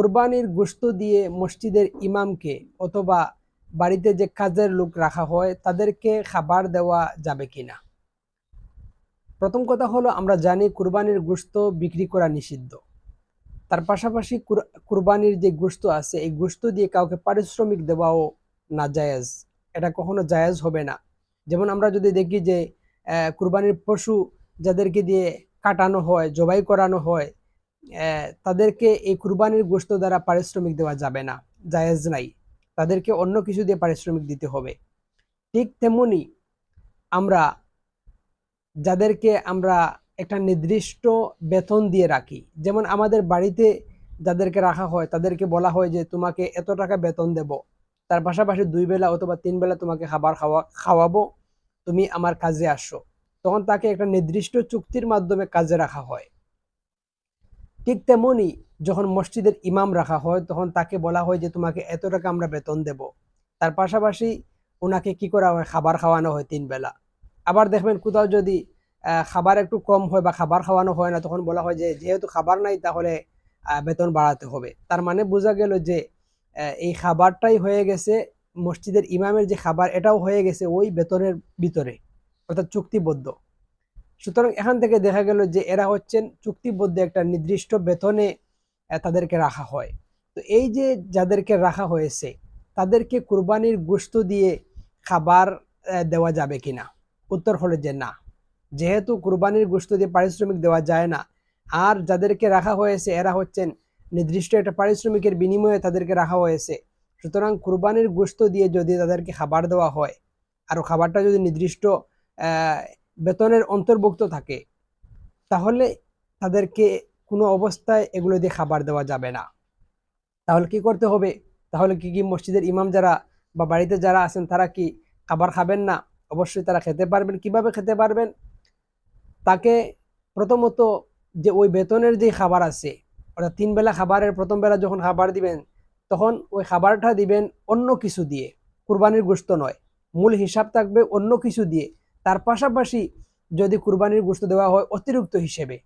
কোরবানির গোস্ত দিয়ে মসজিদের ইমামকে অথবা বাড়িতে যে কাজের লোক রাখা হয়, তাদেরকে খাবার দেওয়া যাবে কিনা? প্রথম কথা হলো, আমরা জানি কুরবানির গোস্ত বিক্রি করা নিষিদ্ধ। তার পাশাপাশি কুর- কুরবানির যে গোস্ত আছে, এই গোস্ত দিয়ে কাউকে পারিশ্রমিক দেওয়াও না জায়েজ এটা কখনো জায়েজ হবে না। যেমন আমরা যদি দেখি যে কুরবানির পশু যাদেরকে দিয়ে কাটানো হয়, জবাই করানো হয় তাদেরকে এই কুরবানির গোশত দ্বারা পারিশ্রমিক দেওয়া যাবে না, জায়েজ নাই। তাদেরকে অন্য কিছু দিয়ে পারিশ্রমিক দিতে হবে। ঠিক তেমনি আমরা, যাদেরকে আমরা একটা নির্দিষ্ট বেতন দিয়ে রাখি, যেমন আমাদের বাড়িতে যাদেরকে রাখা হয়, তাদেরকে বলা হয় যে, তোমাকে এত টাকা বেতন দেব। তার পাশাপাশি দুই বেলা অথবা তিন বেলা তোমাকে খাবার খাওয়া, খাওয়াবো। তুমি আমার কাজে আসো। তখন তাকে একটা নির্দিষ্ট চুক্তির মাধ্যমে কাজে রাখা হয়। ঠিক তেমনই যখন মসজিদের ইমাম রাখা হয়, তখন তাকে বলা হয় যে, তোমাকে এত টাকা আমরা বেতন দেব। তার পাশাপাশি ওনাকে কি করা হয়? খাবার খাওয়ানো হয় তিন বেলা। আবার দেখবেন কোথাও যদি খাবার একটু কম হয় বা খাবার খাওয়ানো হয় না, তখন বলা হয় যে, যেহেতু খাবার নাই, তাহলে বেতন বাড়াতে হবে। তার মানে বোঝা গেল যে এই খাবারটাই হয়ে গেছে, মসজিদের ইমামের যে খাবার, এটাও হয়ে গেছে ওই বেতনের ভিতরে, অর্থাৎ চুক্তিবদ্ধ। সুতরাং এখান থেকে দেখা গেল যে এরা হচ্ছেন চুক্তিবদ্ধ একটা নির্দিষ্ট বেতনে তাদেরকে রাখা হয়। তো এই যে যাদেরকে রাখা হয়েছে, তাদেরকে কুরবানির গোশত দিয়ে খাবার দেওয়া যাবে কি না উত্তর হলো যে না। যেহেতু কুরবানির গোশত দিয়ে পারিশ্রমিক দেওয়া যায় না, আর যাদেরকে রাখা হয়েছে, এরা হচ্ছেন নির্দিষ্ট একটা পারিশ্রমিকের বিনিময়ে তাদেরকে রাখা হয়েছে। সুতরাং কুরবানির গোশত দিয়ে যদি তাদেরকে খাবার দেওয়া হয়, আর খাবারটা যদি নির্দিষ্ট বেতনের অন্তর্ভুক্ত থাকে, তাহলে তাদেরকে কোনো অবস্থায় এগুলো দিয়ে খাবার দেওয়া যাবে না। তাহলে কি করতে হবে? তাহলে কি কি মসজিদের ইমাম যারা বা বাড়িতে যারা আছেন, তারা কি খাবার খাবেন না? অবশ্যই তারা খেতে পারবেন। কীভাবে খেতে পারবেন? তাকে প্রথমত যে ওই বেতনের যে খাবার আছে, অর্থাৎ তিন বেলা খাবারের প্রথম বেলা যখন খাবার দিবেন, তখন ওই খাবারটা দিবেন অন্য কিছু দিয়ে। কুরবানির গোশত নয়, মূল হিসাব থাকবে অন্য কিছু দিয়ে। তার পাশাপাশি যদি কুরবানির গোস্ত দেওয়া হয় অতিরিক্ত হিসেবে,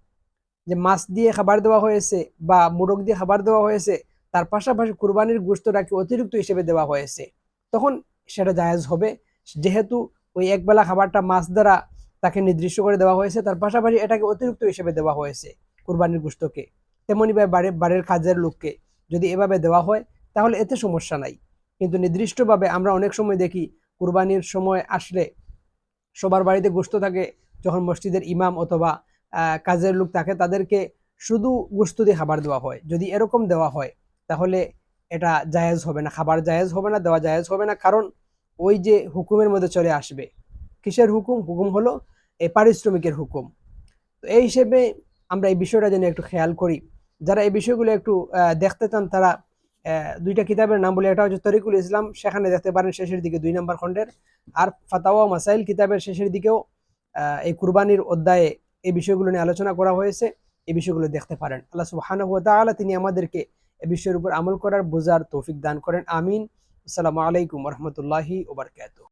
যে মাছ দিয়ে খাবার দেওয়া হয়েছে বা মোরগ দিয়ে খাবার দেওয়া হয়েছে, তার পাশাপাশি কুরবানির গোস্তটাকে অতিরিক্ত হিসেবে দেওয়া হয়েছে, তখন সেটা জায়েজ হবে। যেহেতু ওই একবেলা খাবারটা মাছ দ্বারা তাকে নির্দিষ্ট করে দেওয়া হয়েছে, তার পাশাপাশি এটাকে অতিরিক্ত হিসেবে দেওয়া হয়েছে কুরবানির গোশতকে। তেমনইভাবে বাড়ির বাড়ির কাজের লোককে যদি এভাবে দেওয়া হয়, তাহলে এতে সমস্যা নাই। কিন্তু নির্দিষ্টভাবে আমরা অনেক সময় দেখি কুরবানির সময় আসলে সবার বাড়িতে গোস্ত থাকে যখন মসজিদের ইমাম অথবা কাজের লোক থাকে, তাদেরকে শুধু গোস্ত দিয়ে খাবার দেওয়া হয়। যদি এরকম দেওয়া হয়, তাহলে এটা জায়েজ হবে না। খাবার জায়েজ হবে না, দেওয়া জায়েজ হবে না। কারণ ওই যে হুকুমের মধ্যে চলে আসবে। কিসের হুকুম? হুকুম হলো এই পারিশ্রমিকের হুকুম। তো এই হিসেবে আমরা এই বিষয়টা যেন একটু খেয়াল করি। যারা এই বিষয়গুলো একটু দেখতে চান, তারা দুইটা কিতাবের নাম বলে। একটা হচ্ছে তরিকুল ইসলাম, সেখানে দেখতে পারেন শেষের দিকে দুই নম্বর খণ্ডের। আর ফাতাওয়া মাসাইল কিতাবের শেষের দিকেও এই কুরবানির অধ্যায়ে এই বিষয়গুলো নিয়ে আলোচনা করা হয়েছে। এই বিষয়গুলো দেখতে পারেন। আল্লাহ সুবহানাহু ওয়া তাআলা তিনি আমাদেরকে এ বিষয়ের উপর আমল করার বোঝার তৌফিক দান করেন। আমিন। আসসালামু আলাইকুম রহমতুল্লাহি ওবরকাত